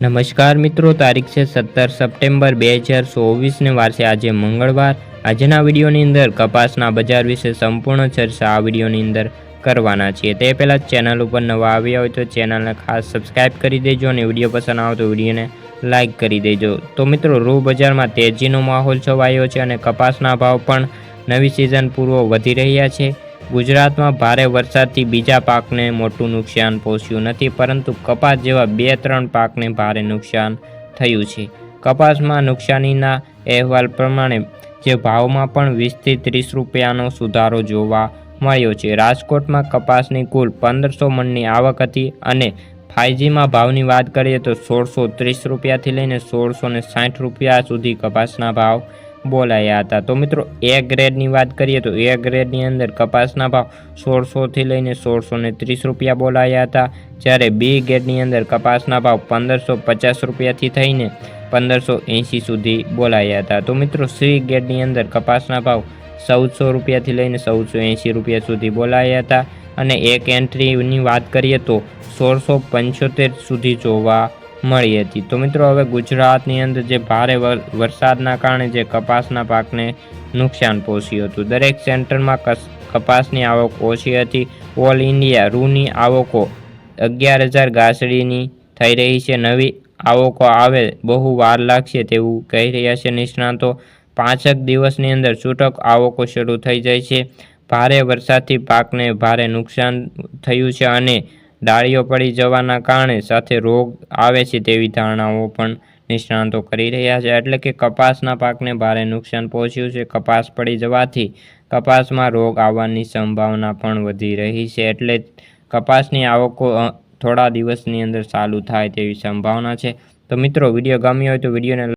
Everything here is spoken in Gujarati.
નમસ્કાર મિત્રો, તારીખ છે સત્તર સપ્ટેમ્બર બે હજાર ચોવીસને વારસે આજે મંગળવાર. આજના વિડીયોની અંદર કપાસના બજાર વિશે સંપૂર્ણ ચર્ચા આ વિડીયોની અંદર કરવાના છીએ. તે પહેલાં ચેનલ ઉપર નવા આવ્યા હોય તો ચેનલને ખાસ સબસ્ક્રાઈબ કરી દેજો અને વીડિયો પસંદ આવે તો વિડીયોને લાઇક કરી દેજો. તો મિત્રો રૂ બજારમાં તેજીનો માહોલ છવાયો છે અને કપાસના ભાવ પણ નવી સિઝન પૂર્વ વધી રહ્યા છે. ગુજરાતમાં ભારે વરસાદથી બીજા પાકને મોટું નુકસાન પહોંચ્યું નથી, પરંતુ કપાસ જેવા બે ત્રણ પાકને ભારે નુકસાન થયું છે. કપાસમાં નુકસાનીના અહેવાલ પ્રમાણે જે ભાવમાં પણ વીસથી ત્રીસ રૂપિયાનો સુધારો જોવા મળ્યો છે. રાજકોટમાં કપાસની કુલ પંદરસો મણની આવક હતી અને ફાઇજીમાં ભાવની વાત કરીએ તો સોળસો ત્રીસ રૂપિયાથી લઈને સોળસો ને સાઠ રૂપિયા સુધી કપાસના ભાવ બોલાયા હતા. તો મિત્રો, એ ગ્રેડની વાત કરીએ તો એ ગ્રેડની અંદર કપાસના ભાવ સોળસોથી લઈને સોળસો ત્રીસ રૂપિયા બોલાયા હતા. જ્યારે બી ગ્રેડની અંદર કપાસના ભાવ પંદરસો પચાસ રૂપિયાથી થઈને પંદરસો એંશી સુધી બોલાયા હતા. તો મિત્રો સી ગ્રેડની અંદર કપાસના ભાવ ચૌદસો રૂપિયાથી લઈને ચૌદસો એંશી રૂપિયા સુધી બોલાયા હતા. અને એક એન્ટ્રીની વાત કરીએ તો સોળસો પંચોતેર સુધી જોવા મળી હતી. તો મિત્રો, હવે ગુજરાતની અંદર જે ભારે વરસાદના કારણે જે કપાસના પાકને નુકસાન પહોંચ્યું હતું. દરેક સેન્ટરમાં કપાસની આવક ઓછી હતી. ઓલ ઇન્ડિયા રૂની આવકો અગિયાર હજાર ગાસડીની થઈ રહી છે. નવી આવકો આવે બહુ વાર લાગશે તેવું કહી રહ્યા છે નિષ્ણાતો. પાંચેક દિવસની અંદર છૂટક આવકો શરૂ થઈ જાય છે. ભારે વરસાદથી પાકને ભારે નુકસાન થયું છે અને ડાળીઓ પડી જવાના કારણે સાથે રોગ આવે છે તેવી ધારણાઓ પણ નિષ્ણાતો કરી રહ્યા છે. એટલે કે કપાસના પાકને ભારે નુકસાન પહોંચ્યું છે. કપાસ પડી જવાથી કપાસમાં રોગ આવવાની સંભાવના પણ વધી રહી છે. એટલે કપાસની આવકો થોડા દિવસની અંદર ચાલુ થાય તેવી સંભાવના છે. તો મિત્રો, વીડિયો ગમ્યો હોય તો વિડીયોને